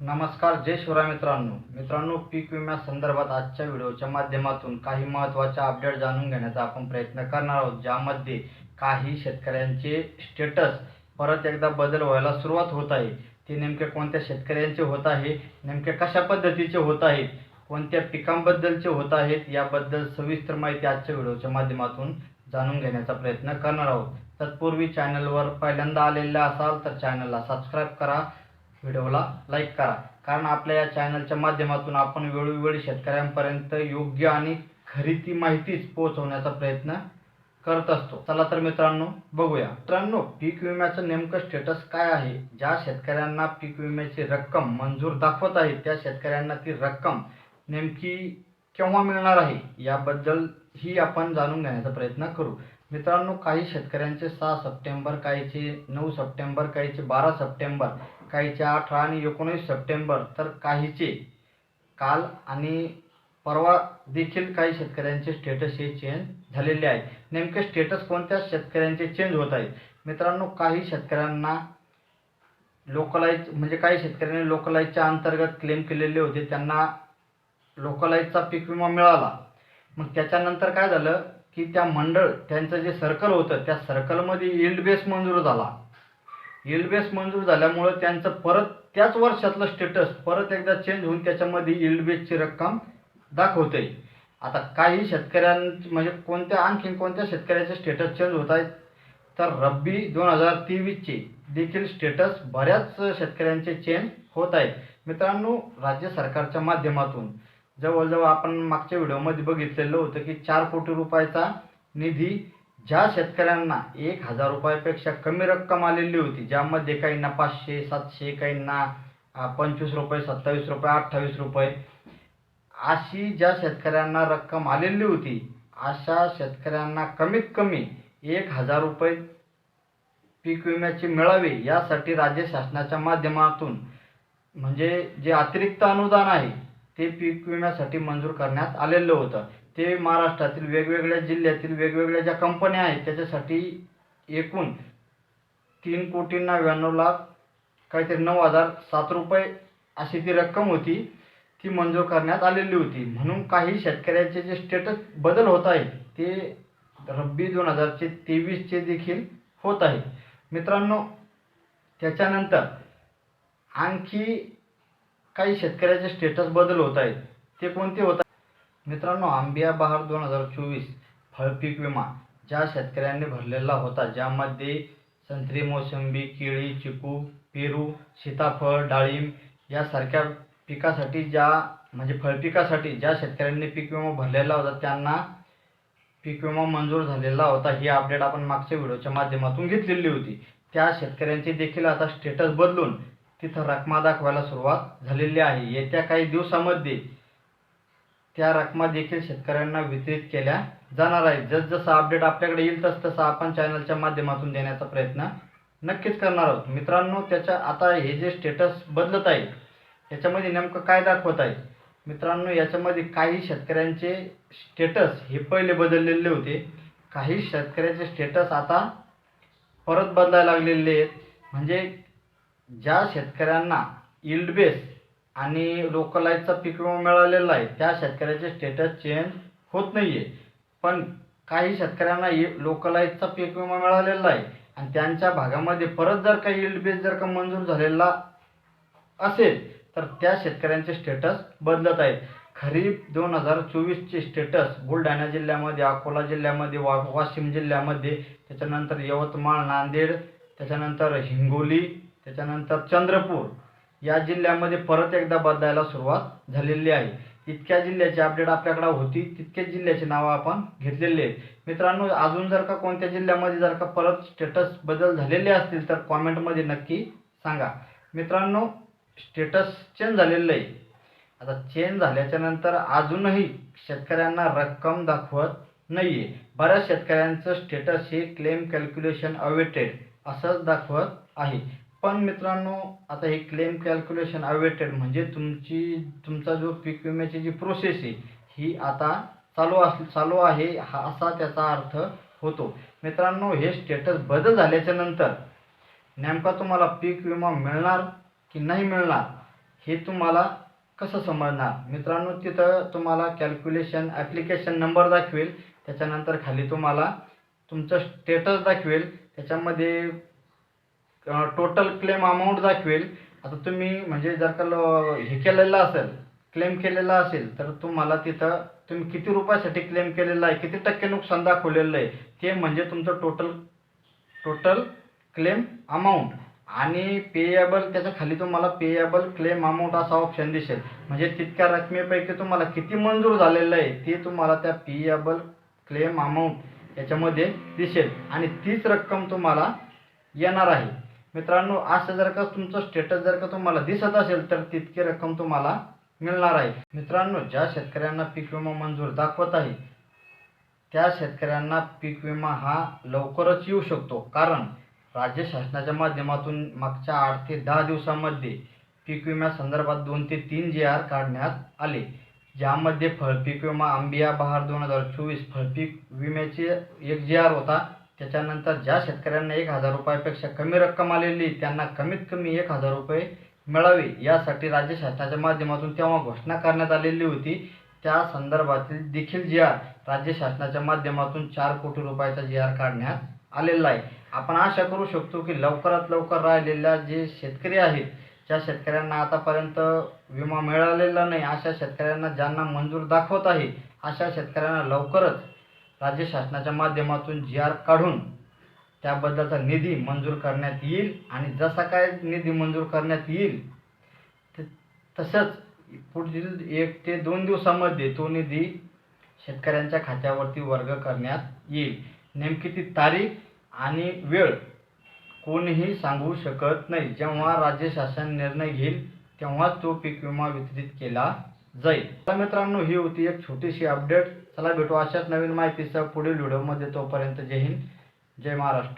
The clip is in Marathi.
नमस्कार जय शिवराय मित्रांनो. मित्रांनो पीक विम्या संदर्भात आजच्या व्हिडिओच्या माध्यमातून काही महत्त्वाच्या अपडेट जाणून घेण्याचा आपण प्रयत्न करणार आहोत ज्यामध्ये काही शेतकऱ्यांचे स्टेटस परत एकदा बदल व्हायला सुरुवात होत आहे. ते नेमके कोणत्या शेतकऱ्यांचे होत आहे नेमके कशा पद्धतीचे होत आहेत कोणत्या पिकांबद्दलचे होत आहेत याबद्दल सविस्तर माहिती आजच्या व्हिडिओच्या माध्यमातून जाणून घेण्याचा प्रयत्न करणार आहोत. तत्पूर्वी चॅनलवर पहिल्यांदा आलेल्या असाल तर चॅनलला सबस्क्राईब करा. व्हिडिओला लाईक करा. कारण आपल्या या चॅनलच्या माध्यमातून आपण वेळोवेळी शेतकऱ्यांपर्यंत योग्य आणि खरी ती माहितीच पोहोचवण्याचा प्रयत्न करत असतो. चला तर मित्रांनो बघूया. मित्रांनो पीक विम्याचं नेमकं स्टेटस काय आहे? ज्या शेतकऱ्यांना पीक विम्याची रक्कम मंजूर दाखवत आहे त्या शेतकऱ्यांना ती रक्कम नेमकी केव्हा मिळणार आहे? याबद्दल ही आपण जाणून घेण्याचा प्रयत्न करू. मित्रांनो काही शेतकऱ्यांचे सहा सप्टेंबर काहीचे नऊ सप्टेंबर काहीचे बारा सप्टेंबर काहीचे अठरा आणि एकोणीस सप्टेंबर तर काहीचे काल आणि परवा देखील काही शेतकऱ्यांचे स्टेटस हे चेंज झालेले आहे. नेमके स्टेटस कोणत्या शेतकऱ्यांचे चेंज होत आहेत? मित्रांनो काही शेतकऱ्यांना लोकलाईज म्हणजे काही शेतकऱ्यांनी लोकलाईजच्या अंतर्गत क्लेम केलेले होते. त्यांना लोकलाईजचा पीक विमा मिळाला. मग त्याच्यानंतर काय झालं? की त्या मंडळ त्यांचं जे सर्कल होतं त्या सर्कलमध्ये यील्ड बेस मंजूर झाला. बेस मंजूर झाल्यामुळं त्यांचं परत त्याच वर्षातलं स्टेटस परत एकदा चेंज होऊन त्याच्यामध्ये yield बेसची रक्कम दाखवते आता काही शेतकऱ्यां म्हणजे कोणत्या आणखीन कोणत्या शेतकऱ्याचे स्टेटस चेंज होत आहेत? तर रब्बी दोन हजार तेवीसचे देखील स्टेटस बऱ्याच शेतकऱ्यांचे चेंज होत आहेत. मित्रांनो राज्य सरकारच्या माध्यमातून जवळजवळ आपण मागच्या व्हिडिओमध्ये बघितलेलं होतं की चार कोटी रुपयाचा निधी ज्या शेतकऱ्यांना एक हजार रुपयापेक्षा कमी रक्कम आलेली होती ज्यामध्ये काहींना पाचशे सातशे काहींना पंचवीस रुपये सत्तावीस रुपये अठ्ठावीस रुपये अशी ज्या शेतकऱ्यांना रक्कम आलेली होती अशा शेतकऱ्यांना कमीत कमी एक हजार रुपये पीक विम्याची मिळावे यासाठी राज्य शासनाच्या माध्यमातून म्हणजे जे अतिरिक्त अनुदान आहे ते पीक विम्यासाठी मंजूर करण्यात आलेलं होतं. ते महाराष्ट्रातील वेगवेगळ्या जिल्ह्यातील वेगवेगळ्या ज्या कंपन्या आहेत त्याच्यासाठी एकूण तीन कोटी नव्याण्णव लाख काहीतरी नऊ हजार सात रुपये अशी ती रक्कम होती ती मंजूर करण्यात आलेली होती. म्हणून काही शेतकऱ्यांचे जे स्टेटस बदल होत आहेत ते रब्बी दोन हजारचे तेवीसचे देखील होत आहे मित्रांनो त्याच्यानंतर आणखी काही शेतकऱ्याचे स्टेटस बदल होत आहेत ते कोणते होत मित्रांनो आंबिया बहार दोन हजार चोवीस फळपीक विमा ज्या शेतकऱ्यांनी भरलेला होता ज्यामध्ये संत्री मोसंबी केळी चिकू पेरू सीताफळ डाळिंब यासारख्या पिकासाठी ज्या म्हणजे फळपिकासाठी ज्या शेतकऱ्यांनी पीक विमा भरलेला होता त्यांना पीक विमा मंजूर झालेला होता. ही अपडेट आपण मागच्या व्हिडिओच्या माध्यमातून घेतलेली होती. त्या शेतकऱ्यांचे देखील आता स्टेटस बदलून तिथं रकमा दाखवायला सुरुवात झालेली आहे. येत्या काही दिवसामध्ये त्या रकमा देखील शेतकऱ्यांना वितरित केल्या जाणार आहेत. जसजसं अपडेट आपल्याकडे येईल तस तसं आपण चॅनलच्या माध्यमातून देण्याचा प्रयत्न नक्कीच करणार आहोत. मित्रांनो त्याच्या आता हे जे स्टेटस बदलत आहे याच्यामध्ये नेमकं काय दाखवत आहे? मित्रांनो याच्यामध्ये काही शेतकऱ्यांचे स्टेटस हे पहिले बदललेले होते. काही शेतकऱ्याचे स्टेटस आता परत बदलायला लागलेले आहेत. म्हणजे ज्या शेतकऱ्यांना yield बेस आणि लोकलाईजचा पीक विमा मिळालेला आहे. त्या शेतकऱ्याचे स्टेटस चेंज होत नाही आहे पण काही शेतकऱ्यांना लोकलाईजचा पीक विमा मिळालेला आहे. आणि त्यांच्या भागामध्ये परत जर काही इल्ड बेस जर का मंजूर झालेला असेल तर त्या शेतकऱ्यांचे स्टेटस बदलत आहेत खरीप दोन हजार चोवीसचे स्टेटस बुलढाणा जिल्ह्यामध्ये अकोला जिल्ह्यामध्ये वा वाशिम जिल्ह्यामध्ये त्याच्यानंतर यवतमाळ नांदेड त्याच्यानंतर हिंगोली त्याच्यानंतर चंद्रपूर. या जिल्ह्यामध्ये परत एकदा बदलायला सुरुवात झालेली आहे. इतक्या जिल्ह्याची अपडेट आपल्याकडे होती तितके जिल्ह्याची नावं आपण घेतलेली आहेत. मित्रांनो अजून जर का कोणत्या जिल्ह्यामध्ये जर का परत स्टेटस बदल झालेले असतील तर कॉमेंटमध्ये नक्की सांगा. मित्रांनो स्टेटस चेंज झालेलं आहे. आता चेंज झाल्याच्यानंतर अजूनही शेतकऱ्यांना रक्कम दाखवत नाही आहे बऱ्याच शेतकऱ्यांचं स्टेटस हे क्लेम कॅल्क्युलेशन अवेटेड असंच दाखवत आहे. पण मित्रांनो आता हे क्लेम कॅल्क्युलेशन अवेटेड म्हणजे तुमची तुमचा जो पीक विम्याची जी प्रोसेस आहे ही आता चालू अस चालू आहे हा असा त्याचा अर्थ होतो. मित्रांनो हे स्टेटस बदल झाल्याच्यानंतर नेमका तुम्हाला पीक विमा मिळणार की नाही मिळणार हे तुम्हाला कसं समजणार? मित्रांनो तिथं तुम्हाला कॅल्क्युलेशन ॲप्लिकेशन नंबर दाखवेल त्याच्यानंतर खाली तुम्हाला तुमचं स्टेटस दाखवेल त्याच्यामध्ये टोटल क्लेम अमाऊंट दाखवेल. आता तुम्ही म्हणजे जर का हे केलेलं असेल क्लेम केलेला असेल तर तुम्हाला तिथं तुम्ही किती रुपयासाठी क्लेम केलेला आहे किती टक्के नुकसान दाखवलेलं आहे ते म्हणजे तुमचं टोटल टोटल क्लेम अमाऊंट आणि पेएबल त्याच्याखाली तुम्हाला पेएबल क्लेम अमाऊंट असा ऑप्शन दिसेल. म्हणजे तितक्या रकमेपैकी तुम्हाला किती मंजूर झालेलं आहे ते तुम्हाला त्या पेएबल क्लेम अमाऊंट याच्यामध्ये दिसेल. आणि तीच रक्कम तुम्हाला येणार आहे. मित्रांनो असं जर का तुमचं स्टेटस जर का तुम्हाला दिसत असेल तर तितकी रक्कम तुम्हाला मिळणार आहे. मित्रांनो ज्या शेतकऱ्यांना पीक विमा मंजूर दाखवत आहे त्या शेतकऱ्यांना पीक विमा हा लवकरच येऊ शकतो. कारण राज्य शासनाच्या माध्यमातून मागच्या आठ ते दहा दिवसामध्ये पीक विम्यासंदर्भात दोन ते तीन जी आर काढण्यात आले. ज्यामध्ये फळपीक विमा आंबिया बहार दोन हजार चोवीस फळपीक विम्याचे एक जी आर होता. त्याच्यानंतर ज्या शेतकऱ्यांना एक हजार रुपयापेक्षा कमी रक्कम आलेली त्यांना कमीत कमी एक हजार रुपये मिळावे यासाठी राज्य शासनाच्या माध्यमातून तेव्हा घोषणा करण्यात आलेली होती. त्या संदर्भातील देखील जी आर राज्य शासनाच्या माध्यमातून चार कोटी रुपयाचा जी आर काढण्यात आलेला आहे. आपण आशा करू शकतो की लवकरात लवकर राहिलेल्या जे शेतकरी आहेत ज्या शेतकऱ्यांना आतापर्यंत विमा मिळालेला नाही. अशा शेतकऱ्यांना ज्यांना मंजूर दाखवत आहे अशा शेतकऱ्यांना लवकरच राज्य शासनाच्या माध्यमातून जी आर काढून त्याबद्दलचा निधी मंजूर करण्यात येईल आणि जसा काय निधी मंजूर करण्यात येईल त- तसंच पुढील एक ते दोन दिवसामध्ये तो निधी शेतकऱ्यांच्या खात्यावरती वर्ग करण्यात येईल. नेमकी ती तारीख आणि वेळ कोणीही सांगू शकत नाही. जेव्हा राज्य शासन निर्णय घेईल तेव्हाच तो पीक विमा वितरित केला जाईल. तर मित्रांनो ही होती एक छोटीशी अपडेट चला भेटू अशाच नवीन माहितीसह पुढील व्हिडिओमध्ये तोपर्यंत जय हिंद जय महाराष्ट्र.